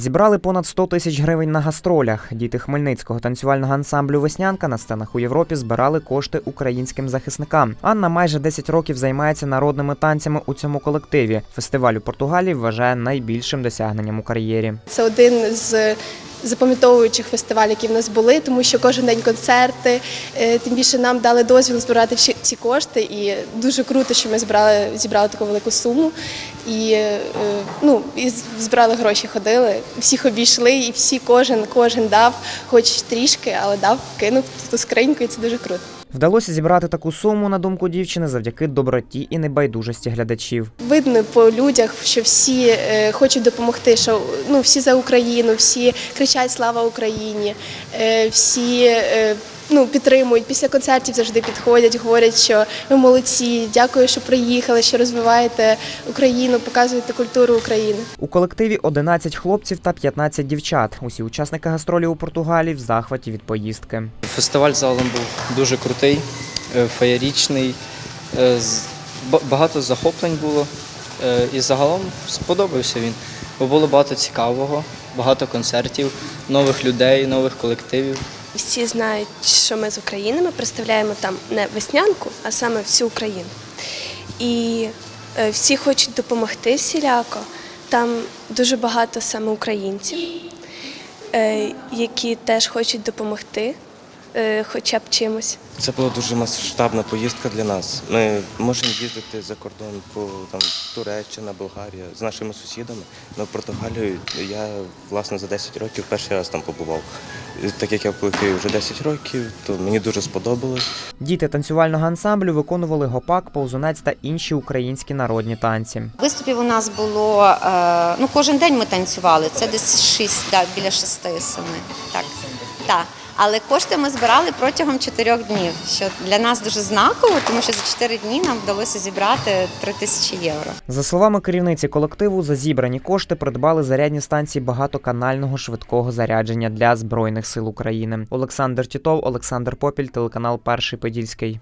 Зібрали понад 100 тисяч гривень на гастролях. Діти Хмельницького танцювального ансамблю Веснянка на сценах у Європі збирали кошти українським захисникам. Анна майже 10 років займається народними танцями у цьому колективі. Фестиваль у Португалії вважає найбільшим досягненням у кар'єрі. Це один з запам'ятовуючих фестивалів, які в нас були, тому що кожен день концерти. е, Тим більше нам дали дозвіл збирати ці кошти, і дуже круто, що ми збирали зібрали таку велику суму. І е, ну і збирали гроші, ходили. Всіх обійшли, і всі кожен кожен дав, хоч трішки, але дав, кинув ту скриньку, і це дуже круто. Вдалося зібрати таку суму, на думку дівчини, завдяки доброті і небайдужості глядачів. Видно по людях, що всі е, хочуть допомогти, що ну всі за Україну, всі кричать Слава Україні, е, всі ну підтримують. Після концертів завжди підходять, говорять, що ви молодці, дякую, що приїхали, що розвиваєте Україну, показуєте культуру України. У колективі 11 хлопців та 15 дівчат. Усі учасники гастролі у Португалії в захваті від поїздки. Фестиваль загалом був дуже крутий, е, феєрічний, е, багато захоплень було. е, І загалом сподобався він. Бо було багато цікавого, багато концертів, нових людей, нових колективів. Всі знають, що ми з України. Ми представляємо там не веснянку, а саме всю Україну. І е, всі хочуть допомогти всіляко. Там дуже багато саме українців, е, які теж хочуть допомогти, хоча б чимось. Це була дуже масштабна поїздка для нас. Ми можемо їздити за кордон по там Туреччина, Болгарія з нашими сусідами. На Португалію я власне за 10 років перший раз там побував. Так як я в колективі вже 10 років, то мені дуже сподобалось. Діти танцювального ансамблю виконували гопак, повзунець та інші українські народні танці. Виступів у нас було е, ну кожен день ми танцювали. Це десь шість, да, біля шести семи. Так. Так. Але кошти ми збирали протягом чотирьох днів, що для нас дуже знаково, тому що за чотири дні нам вдалося зібрати три тисячі євро. За словами керівниці колективу, за зібрані кошти придбали зарядні станції багатоканального швидкого зарядження для збройних сил України. Олександр Тітов, Олександр Попіль, телеканал Перший Подільський.